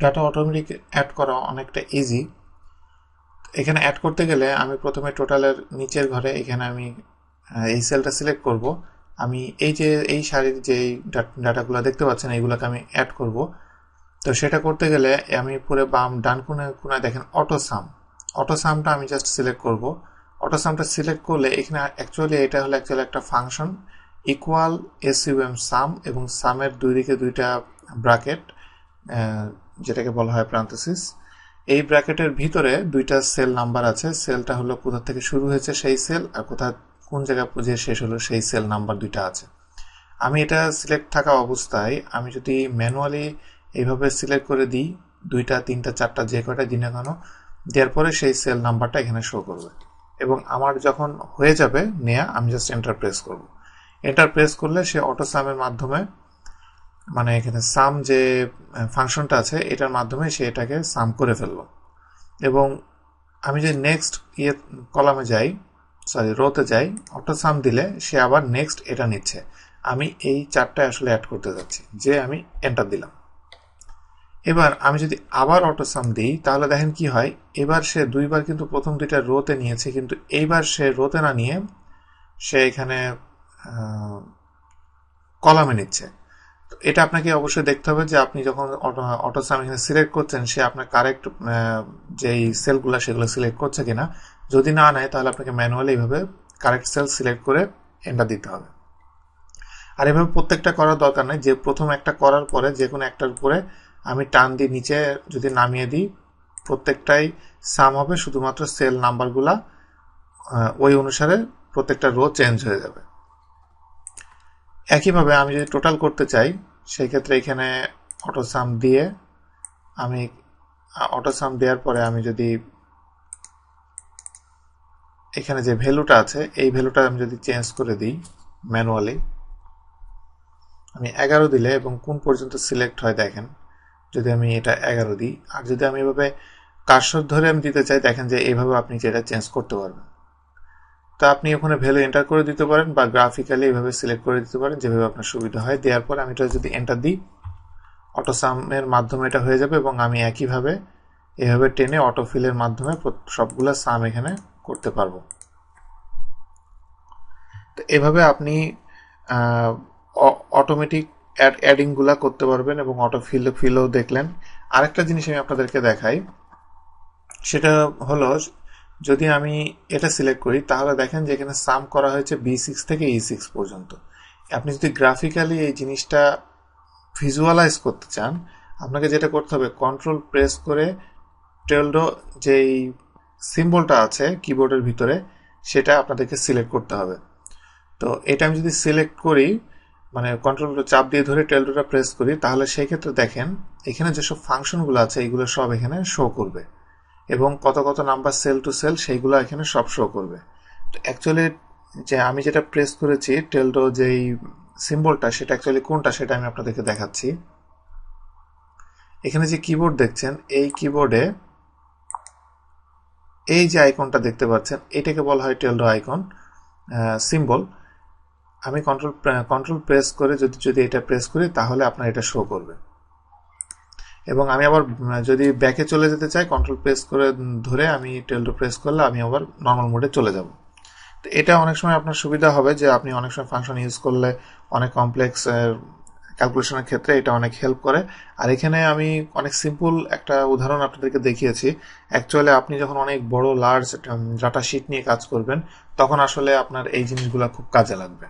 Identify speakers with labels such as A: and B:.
A: Data automatic add করা অনেকটা easy এখানে অ্যাড করতে গেলে আমি প্রথমে টোটালের নিচের ঘরে এখানে আমি এই সেলটা সিলেক্ট করব। আমি এই যে, এই শাড়ির যে ডাটাগুলো দেখতে পাচ্ছেন, এইগুলোকে আমি অ্যাড করব। তো সেটা করতে গেলে আমি পুরো বাম ডান কোণে কোনায় দেখেন অটো সাম অটো সামটা আমি জাস্ট সিলেক্ট করব। অটো সামটা সিলেক্ট করলে এখানে অ্যাকচুয়ালি এটা হলো অ্যাকচুয়ালি একটা function equal S U M sum এবং সামের দুই দিকে দুইটা ব্রাকেট যেটাকে বলা হয় প্রান্থসিস এই ব্র্যাকেটের ভিতরে দুইটা সেল নাম্বার আছে। সেলটা হলো কোথা থেকে শুরু হয়েছে সেই সেল আর কোথা, কোন জায়গায় যে শেষ হলো সেই সেল নাম্বার দুইটা আছে। আমি এটা সিলেক্ট থাকা অবস্থায় আমি যদি ম্যানুয়ালি এইভাবে সিলেক্ট করে দিই, দুইটা, তিনটা, চারটা যে কয়টা দিন কেন, দেওয়ার পরে সেই সেল নাম্বারটা এখানে শো করবে। এবং আমার যখন হয়ে যাবে নেয়া, আমি জাস্ট এন্টার প্রেস করব। এন্টার প্রেস করলে সে অটো সামের মাধ্যমে মানে এখানে সাম যে ফাংশনটা আছে, এটার মাধ্যমে সে এটাকে সাম করে ফেলল। এবং আমি যে নেক্সট ইয়ে কলামে যাই সরি রোতে যাই অটো সাম দিলে সে আবার নেক্সট এটা নিচ্ছে। আমি এই চারটায় আসলে অ্যাড করতে যাচ্ছি, যে আমি এন্টার দিলাম। এবার আমি যদি আবার অটো সাম দিই, তাহলে দেখেন কি হয়, এবার সে দুইবার কিন্তু প্রথম দুইটা রোতে নিয়েছে, কিন্তু এইবার সে রোতে না নিয়ে সে এখানে কলামে নিচ্ছে। এটা আপনাকে অবশ্যই দেখতে হবে যে আপনি যখন অটো সাম এখানে সিলেক্ট করছেন, সে আপনার কারেক্ট যেই সেলগুলো সেগুলো সিলেক্ট করছে কিনা, যদি না নেয়, তাহলে আপনাকে ম্যানুয়ালি এইভাবে কারেক্ট সেল সিলেক্ট করে এন্টার দিতে হবে। আর এভাবে প্রত্যেকটা করার দরকার নেই, যে প্রথম একটা করার পরে যে কোনো একটার উপরে আমি টান দিয়ে নিচে যদি নামিয়ে দিই, প্রত্যেকটাই সাম হবে, শুধুমাত্র সেল নাম্বারগুলা ওই অনুসারে প্রত্যেকটা রো চেঞ্জ হয়ে যাবে। একইভাবে আমি যদি টোটাল করতে চাই সেই ক্ষেত্রে এখানে অটো সাম দিয়ে আমি অটো সাম দেওয়ার পরে আমি যদি এখানে যে ভ্যালুটা আছে, এই ভ্যালুটা আমি যদি চেঞ্জ করে দিই ম্যানুয়ালি আমি এগারো দিলে এবং কোন পর্যন্ত সিলেক্ট হয় দেখেন, যদি আমি এটা এগারো দিই, আর যদি আমি এভাবে কারসর ধরে আমি দিতে চাই, দেখেন যে এইভাবে আপনি যেটা চেঞ্জ করতে পারবেন। তো আপনি ওখানে ভ্যালু এন্টার করে দিতে পারেন বা গ্রাফিক্যালি এইভাবে সিলেক্ট করে দিতে পারেন, যেভাবে আপনার সুবিধা হয়। দেওয়ার পর আমি এটা যদি এন্টার দিই অটোসামের মাধ্যমে এটা হয়ে যাবে এবং আমি একইভাবে, এভাবে টেনে অটোফিলের মাধ্যমে সবগুলো সাম এখানে করতে পারব। তো এভাবে আপনি অটোমেটিক অ্যাড অ্যাডিংগুলো করতে পারবেন এবং অটো ফিল ফিলও দেখলেন। আরেকটা জিনিস আমি আপনাদেরকে দেখাই, সেটা হলো যদি আমি এটা সিলেক্ট করি, তাহলে দেখেন যে এখানে সাম করা হয়েছে বি সিক্স থেকে ই সিক্স পর্যন্ত। আপনি যদি গ্রাফিক্যালি এই জিনিসটা ভিজুয়ালাইজ করতে চান, আপনাকে যেটা করতে হবে কন্ট্রোল প্রেস করে টেলডো যেই সিম্বলটা আছে কিবোর্ডের ভিতরে, সেটা আপনাদেরকে সিলেক্ট করতে হবে। তো এটা আমি যদি সিলেক্ট করি মানে কন্ট্রোল চাপ দিয়ে ধরে টেলডোটা প্রেস করি, তাহলে সেই ক্ষেত্রে দেখেন, এখানে যেসব ফাংশনগুলো আছে এইগুলো সব এখানে শো করবে। এবং কত কত নাম্বার সেল টু সেল সেইগুলো এখানে সব শো করবে। তো অ্যাকচুয়ালি যে আমি যেটা প্রেস করেছি টেলডো যেই সিম্বলটা সেটা অ্যাকচুয়ালি কোনটা সেটা আমি আপনাদেরকে দেখাচ্ছি। এখানে যে কিবোর্ড দেখছেন, এই কিবোর্ডে এই যে আইকনটা দেখতে পাচ্ছেন, এটাকে বলা হয় টেলডো আইকন সিম্বল আমি কন্ট্রোল কন্ট্রোল প্রেস করে যদি যদি এটা প্রেস করি, তাহলে আপনার এটা শো করবে। এবং আমি আবার যদি ব্যাকে চলে যেতে চাই কন্ট্রোল প্রেস করে ধরে আমি টেলডো প্রেস করলে আমি আবার নর্মাল মোডে চলে যাব। তো এটা অনেক সময় আপনার সুবিধা হবে যে আপনি অনেক সময় ফাংশন ইউজ করলে অনেক কমপ্লেক্স ক্যালকুলেশনের ক্ষেত্রে এটা অনেক হেল্প করে। আর এখানে আমি অনেক সিম্পল একটা উদাহরণ আপনাদেরকে দেখিয়েছি। অ্যাকচুয়ালি আপনি যখন অনেক বড় লার্জ ডাটা শিট নিয়ে কাজ করবেন, তখন আসলে আপনার এই জিনিসগুলো খুব কাজে লাগবে।